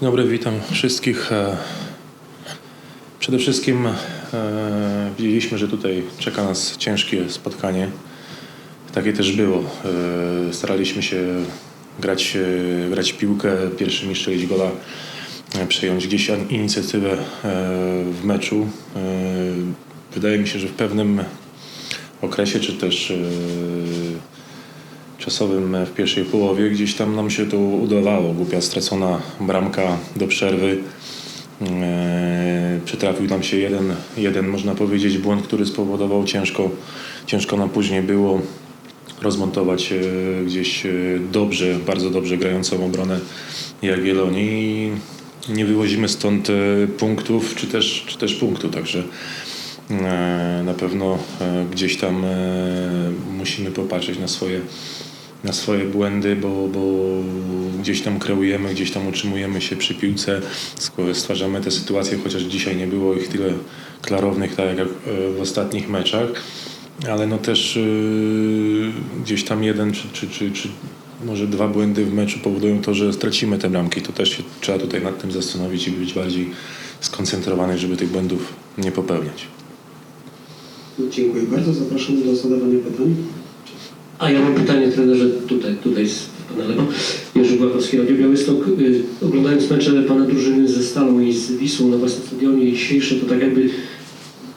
Dzień dobry, witam wszystkich. E, Przede wszystkim e, wiedzieliśmy, że tutaj czeka nas ciężkie spotkanie. Takie też było. E, Staraliśmy się grać, e, grać piłkę, pierwszymi strzelić gola, e, przejąć gdzieś inicjatywę e, w meczu. E, Wydaje mi się, że w pewnym okresie, czy też e, czasowym w pierwszej połowie. Gdzieś tam nam się to udawało. Głupia stracona bramka do przerwy. Eee, Przytrafił nam się jeden, jeden, można powiedzieć, błąd, który spowodował ciężko, ciężko nam później było rozmontować e, gdzieś e, dobrze, bardzo dobrze grającą obronę Jagiellonii nie wywozimy stąd e, punktów, czy też, czy też punktu, także e, na pewno e, gdzieś tam e, musimy popatrzeć na swoje, na swoje błędy, bo, bo gdzieś tam kreujemy, gdzieś tam utrzymujemy się przy piłce, stwarzamy te sytuacje, chociaż dzisiaj nie było ich tyle klarownych, tak jak e, w ostatnich meczach, ale no też e, gdzieś tam jeden czy, czy, czy, czy może dwa błędy w meczu powodują to, że stracimy te bramki. To też się trzeba tutaj nad tym zastanowić i być bardziej skoncentrowany, żeby tych błędów nie popełniać. Dziękuję bardzo. Zapraszam do zadawania pytań. A ja mam pytanie trenerze tutaj, tutaj z pana lewo. Jerzy Błakowski, Radio Białystok. Y, Oglądając mecze pana drużyny ze Stalą i z Wisłą na własnym stadionie dzisiejsze, to tak jakby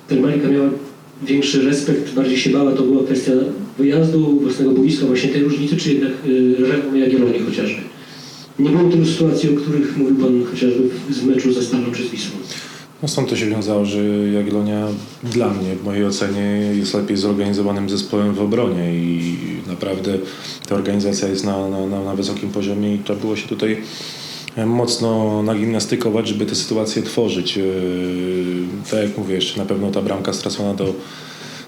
Termalika miała większy respekt, bardziej się bała. To była kwestia wyjazdu, własnego boiska, właśnie tej różnicy, czy jednak y, Rzeką Jagiellonii chociażby. Nie było tylu sytuacji, o których mówił pan chociażby z meczu ze Stalą czy z Wisłą. No stąd to się wiązało, że Jagiellonia dla mnie, w mojej ocenie, jest lepiej zorganizowanym zespołem w obronie i naprawdę ta organizacja jest na, na, na, wysokim poziomie i trzeba było się tutaj e, mocno nagimnastykować, żeby te sytuacje tworzyć. Yy, Tak jak mówię, jeszcze na pewno ta bramka stracona do,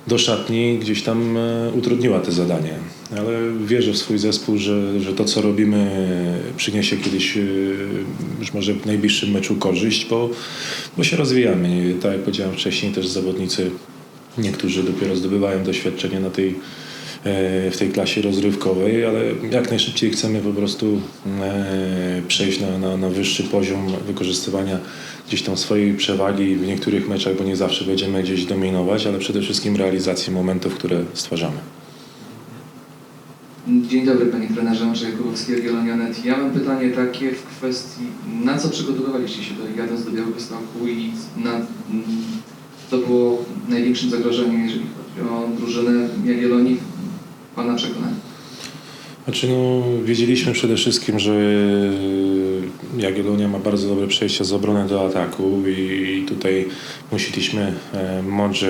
do szatni gdzieś tam e, utrudniła te zadanie. Ale wierzę w swój zespół, że, że to co robimy przyniesie kiedyś, e, już może w najbliższym meczu korzyść, bo, bo się rozwijamy. Tak jak powiedziałem wcześniej, też zawodnicy, niektórzy dopiero zdobywają doświadczenie na tej, w tej klasie rozrywkowej, ale jak najszybciej chcemy po prostu e, przejść na, na, na wyższy poziom wykorzystywania gdzieś tam swojej przewagi w niektórych meczach, bo nie zawsze będziemy gdzieś dominować, ale przede wszystkim realizacji momentów, które stwarzamy. Dzień dobry Panie Trenerze, Andrzej Jakubowski, Jagiellonionet. Ja mam pytanie takie w kwestii, na co przygotowywaliście się do jadąc do Białegostoku i na, mm, to było największym zagrożeniem, jeżeli chodzi o drużynę Jagiellonii, Pana przekonania? Znaczy, no, wiedzieliśmy przede wszystkim, że Jagiellonia ma bardzo dobre przejście z obrony do ataku i tutaj musieliśmy e, mądrze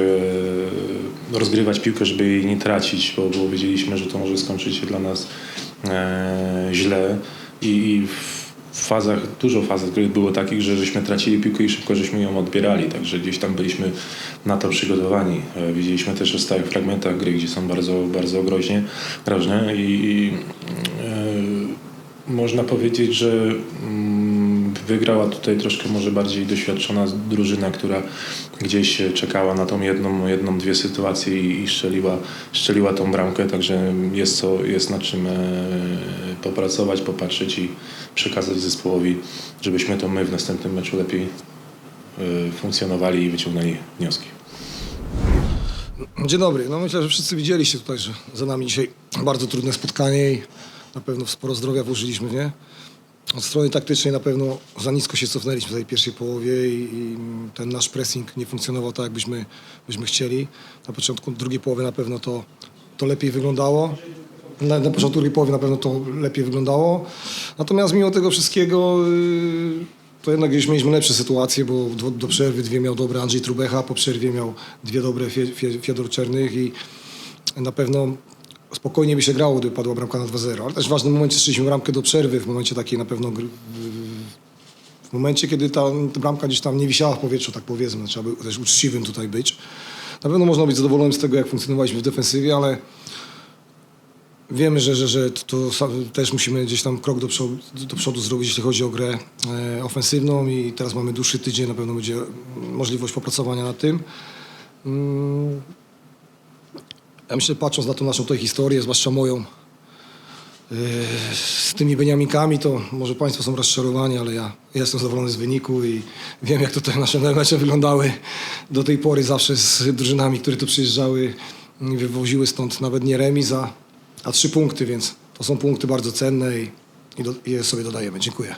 e, rozgrywać piłkę, żeby jej nie tracić, bo, bo wiedzieliśmy, że to może skończyć się dla nas e, źle i, i w fazach, dużo faz było takich, że żeśmy tracili piłkę i szybko żeśmy ją odbierali, także gdzieś tam byliśmy na to przygotowani. E, Widzieliśmy też o stałych fragmentach gry, gdzie są bardzo, bardzo groźnie, groźne i, i e, można powiedzieć, że mm, wygrała tutaj troszkę może bardziej doświadczona drużyna, która gdzieś czekała na tą jedną, jedną dwie sytuacje i, i strzeliła, strzeliła tą bramkę, także jest, co, jest nad czym e, popracować, popatrzeć i przekazać zespołowi, żebyśmy to my w następnym meczu lepiej e, funkcjonowali i wyciągnęli wnioski. Dzień dobry. No myślę, że wszyscy widzieliście tutaj, że za nami dzisiaj bardzo trudne spotkanie i na pewno sporo zdrowia włożyliśmy, nie? Od strony taktycznej na pewno za nisko się cofnęliśmy w tej pierwszej połowie i, i ten nasz pressing nie funkcjonował tak, jak byśmy, chcieli. Na początku drugiej połowy na pewno to, to lepiej wyglądało. Na, na początku drugiej połowy na pewno to lepiej wyglądało. Natomiast mimo tego wszystkiego yy, to jednak gdzieś mieliśmy lepsze sytuacje, bo do, do przerwy dwie miał dobre Andrzej Trubecha, po przerwie miał dwie dobre Fie, Fie, Fiodor Czernych i na pewno spokojnie by się grało, gdyby padła bramka na 2-0. Ale też w ważnym momencie strzeliśmy bramkę do przerwy, w momencie takiej na pewno w momencie, kiedy ta, ta bramka gdzieś tam nie wisiała w powietrzu, tak powiedzmy, trzeba by też uczciwym tutaj być. Na pewno można być zadowolonym z tego, jak funkcjonowaliśmy w defensywie, ale wiemy, że, że, że to sa- też musimy gdzieś tam krok do przodu, do przodu zrobić, jeśli chodzi o grę e, ofensywną i teraz mamy dłuższy tydzień, na pewno będzie możliwość popracowania nad tym. Mm, Ja myślę, patrząc na tą naszą tutaj historię, zwłaszcza moją, z tymi Beniaminkami, to może Państwo są rozczarowani, ale ja, jestem zadowolony z wyniku i wiem, jak tutaj nasze mecze wyglądały do tej pory zawsze z drużynami, które tu przyjeżdżały wywoziły stąd nawet nie remis, a, a trzy punkty, więc to są punkty bardzo cenne i, i, do, i je sobie dodajemy. Dziękuję.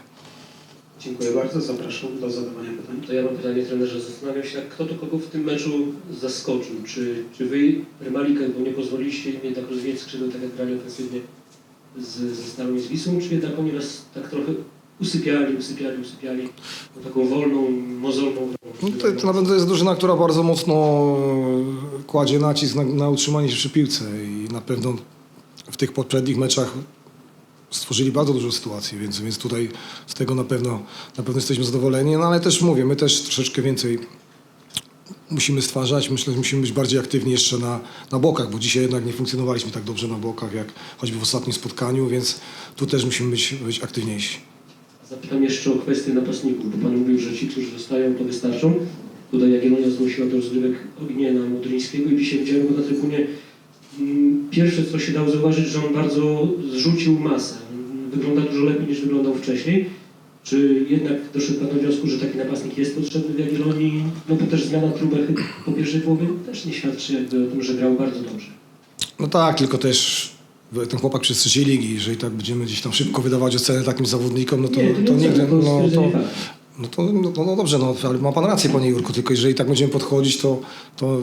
Dziękuję bardzo. Zapraszam do zadawania pytań. To ja mam pytanie trenerze, zastanawiam się, kto to kogo w tym meczu zaskoczył? Czy, czy wy, Rymalikę, bo nie pozwoliliście im jednak rozwijać skrzydła tak jak grali ofensywnie z, ze Stalą i z Wisłą, czy jednak oni nas tak trochę usypiali, usypiali, usypiali taką wolną, mozolną? No to, to nawet jest drużyna, która bardzo mocno e, kładzie nacisk na, na utrzymanie się przy piłce i na pewno w tych poprzednich meczach stworzyli bardzo dużo sytuacji, więc, więc tutaj z tego na pewno, na pewno jesteśmy zadowoleni, no ale też mówię, my też troszeczkę więcej musimy stwarzać. Myślę, że musimy być bardziej aktywni jeszcze na, na bokach, bo dzisiaj jednak nie funkcjonowaliśmy tak dobrze na bokach, jak choćby w ostatnim spotkaniu, więc tu też musimy być, być aktywniejsi. Zapytam jeszcze o kwestię napastników, bo Pan mówił, że ci, którzy zostają, to wystarczą. Tutaj Jagiellonia zgłosiła do rozgrywek Ogniena Mudryńskiego i dzisiaj widziałem go na trybunie. Pierwsze, co się dało zauważyć, że on bardzo zrzucił masę. Wygląda dużo lepiej niż wyglądał wcześniej. Czy jednak doszedł Pan do wniosku, że taki napastnik jest potrzebny w Jagiellonii? No bo też zmiana Trubechy po pierwszej połowie też nie świadczy jakby o tym, że grał bardzo dobrze. No tak, tylko też ten chłopak przez trzeciej ligi, jeżeli tak będziemy gdzieś tam szybko wydawać oceny takim zawodnikom, no to, Nie, to to nigdy, no, stwierdzenie to, no, to, no, no dobrze, no, ale ma pan rację, panie Jurku, tylko jeżeli tak będziemy podchodzić, to, to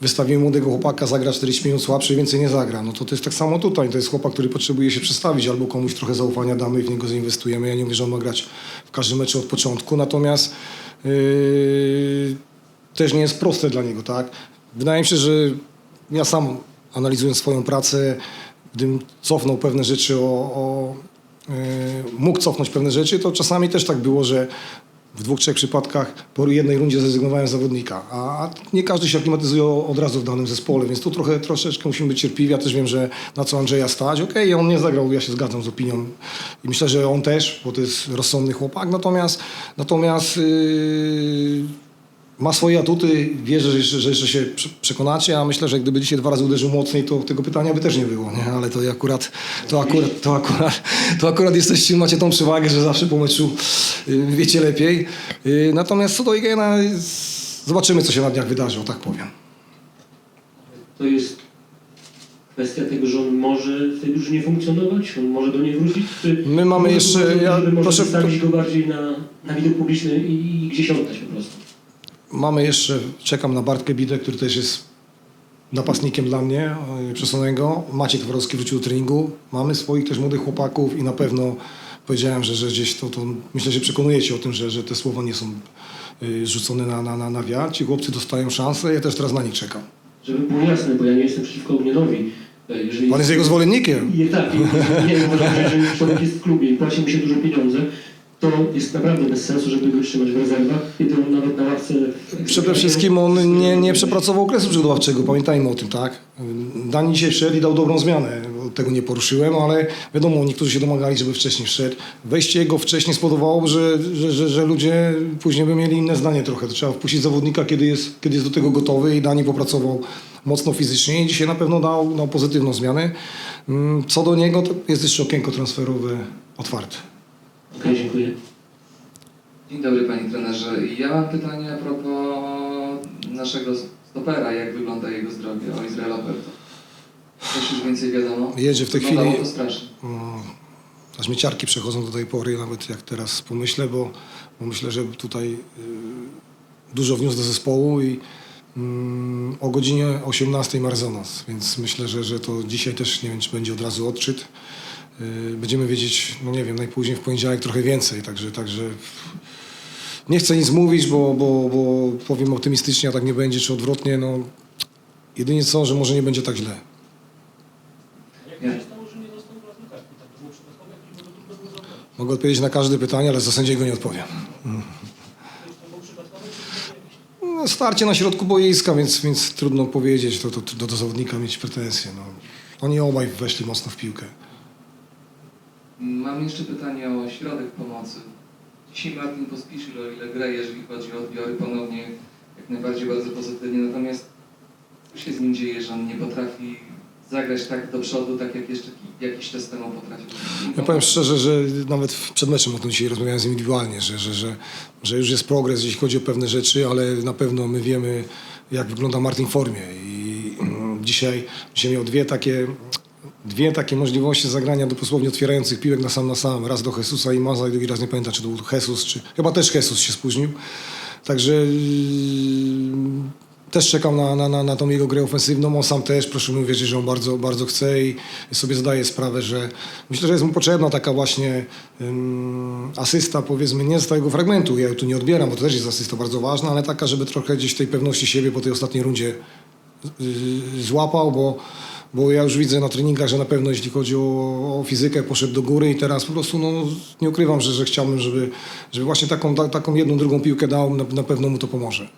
wystawimy młodego chłopaka, zagra 40 minut słabszy więcej nie zagra. No to to jest tak samo tutaj, to jest chłopak, który potrzebuje się przestawić, albo komuś trochę zaufania damy i w niego zainwestujemy. Ja nie mówię, że on ma grać w każdym meczu od początku, natomiast yy, też nie jest proste dla niego, tak? Wydaje mi się, że ja sam analizując swoją pracę, gdybym cofnął pewne rzeczy o, o yy, mógł cofnąć pewne rzeczy, to czasami też tak było, że w dwóch, trzech przypadkach po jednej rundzie zrezygnowałem z zawodnika, a nie każdy się aklimatyzuje od razu w danym zespole, więc tu trochę, troszeczkę musimy być cierpliwi. Ja też wiem, że na co Andrzeja stać. Okej, on nie zagrał, ja się zgadzam z opinią i myślę, że on też, bo to jest rozsądny chłopak, natomiast, natomiast yy, ma swoje atuty, wierzę, że jeszcze, że jeszcze się prze- przekonacie, a myślę, że gdyby dzisiaj dwa razy uderzył mocniej, to tego pytania by też nie było, nie? ale to akurat, to akurat, to akurat, to akurat jesteście, macie tą przewagę, że zawsze po meczu y, wiecie lepiej. Y, Natomiast co do Igena, zobaczymy, co się na dniach wydarzy, o tak powiem. To jest kwestia tego, że on może w tej drużynie funkcjonować, on może do niej wrócić, czy My mamy jeszcze- ja- żeby może proszę- go bardziej na, na widok publiczny i, i gdzieś oddać po prostu. Mamy jeszcze, czekam na Bartkę Bidę, który też jest napastnikiem dla mnie, yy, przesłanego. Maciek Dworowski wrócił do treningu. Mamy swoich też młodych chłopaków i na pewno powiedziałem, że, że gdzieś to, to myślę, że przekonujecie o tym, że, że te słowa nie są yy, rzucone na, na, na, na wiatr. Ci chłopcy dostają szansę, ja też teraz na nich czekam. Żeby było jasne, bo ja nie jestem przeciwko Ognienowi. E, Jeżeli Pan jest jego zwolennikiem. Nie, tak, i- nie uważam, że jeżeli człowiek jest w klubie i płaci mu się dużo pieniądze, to jest naprawdę bez sensu, żeby go trzymać w rezerwach, kiedy on nawet na ławce... Przede wszystkim on nie, nie przepracował okresu przygotowawczego, pamiętajmy o tym, tak? Dani dzisiaj wszedł i dał dobrą zmianę. Tego nie poruszyłem, ale wiadomo, niektórzy się domagali, żeby wcześniej wszedł. Wejście jego wcześniej spowodowało, że, że, że, że ludzie później by mieli inne zdanie trochę. To trzeba wpuścić zawodnika, kiedy jest, kiedy jest do tego gotowy i Dani popracował mocno fizycznie i dzisiaj na pewno dał, dał pozytywną zmianę. Mm, Co do niego, to jest jeszcze okienko transferowe otwarte. Okej, dziękuję. Dzień dobry panie trenerze. Ja mam pytanie a propos naszego stopera, jak wygląda jego zdrowie, o Izraela Perto. Coś już więcej wiadomo? Jedzie w tej Wyglądało chwili- to strasznie. Aż mi ciarki przechodzą do tej pory, nawet jak teraz pomyślę, bo, bo myślę, że tutaj y, dużo wniósł do zespołu i mm, o godzinie 18 ma rezonans, więc myślę, że, że to dzisiaj też nie wiem, czy będzie od razu odczyt. Y, będziemy wiedzieć, no nie wiem, najpóźniej w poniedziałek trochę więcej, także, także nie chcę nic mówić, bo, bo, bo powiem optymistycznie, a tak nie będzie, czy odwrotnie, no jedynie co, że może nie będzie tak źle. Mogę odpowiedzieć na każde pytanie, ale za sędziego nie odpowiem. No, starcie na środku boiska, więc, więc trudno powiedzieć, to, to, to do zawodnika mieć pretensje. No. Oni obaj weszli mocno w piłkę. Mam jeszcze pytanie o środek pomocy. Dzisiaj Martin Pospiszil, o ile gra, jeżeli chodzi o odbiory ponownie, jak najbardziej bardzo pozytywnie, natomiast co się z nim dzieje, że on nie potrafi zagrać tak do przodu, tak jak jeszcze jakiś czas temu potrafił. Ja powiem szczerze, że nawet przed meczem o tym dzisiaj rozmawiałem z nim indywidualnie, że, że, że, że już jest progres, jeśli chodzi o pewne rzeczy, ale na pewno my wiemy, jak wygląda Martin w formie. I mm, dzisiaj, dzisiaj miał dwie takie, dwie takie możliwości zagrania dosłownie otwierających piłek na sam na sam. Raz do Jesusa i Maza i drugi raz nie pamiętam, czy to był Jesus, czy chyba też Jesus się spóźnił. Także yy, też czekam na, na, na, na tą jego grę ofensywną. On sam też, proszę mi wierzyć, że on bardzo, bardzo chce i sobie zdaje sprawę, że myślę, że jest mu potrzebna taka właśnie asysta, powiedzmy, nie z tego fragmentu. Ja tu nie odbieram, bo to też jest asysta bardzo ważna, ale taka, żeby trochę gdzieś tej pewności siebie po tej ostatniej rundzie yy, złapał, bo, bo ja już widzę na treningach, że na pewno jeśli chodzi o, o fizykę poszedł do góry i teraz po prostu no, nie ukrywam, że, że chciałbym, żeby, żeby właśnie taką, ta, taką jedną, drugą piłkę dał, na, na pewno mu to pomoże.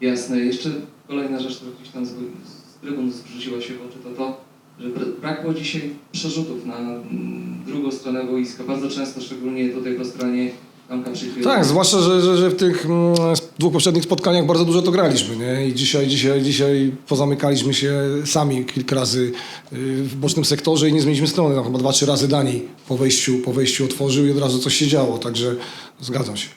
Jasne. Jeszcze kolejna rzecz, która gdzieś tam z, z trybun się w oczy, to to, że br- brakło dzisiaj przerzutów na mm, drugą stronę boiska. Bardzo często, szczególnie tutaj po stronie. Tak, zwłaszcza, że, że, że w tych mm, dwóch poprzednich spotkaniach bardzo dużo to graliśmy, nie? I dzisiaj, dzisiaj, dzisiaj pozamykaliśmy się sami kilka razy y, w bocznym sektorze i nie zmieniliśmy strony. Tam chyba dwa, trzy razy Dani po wejściu, po wejściu otworzył i od razu coś się działo, także zgadzam się.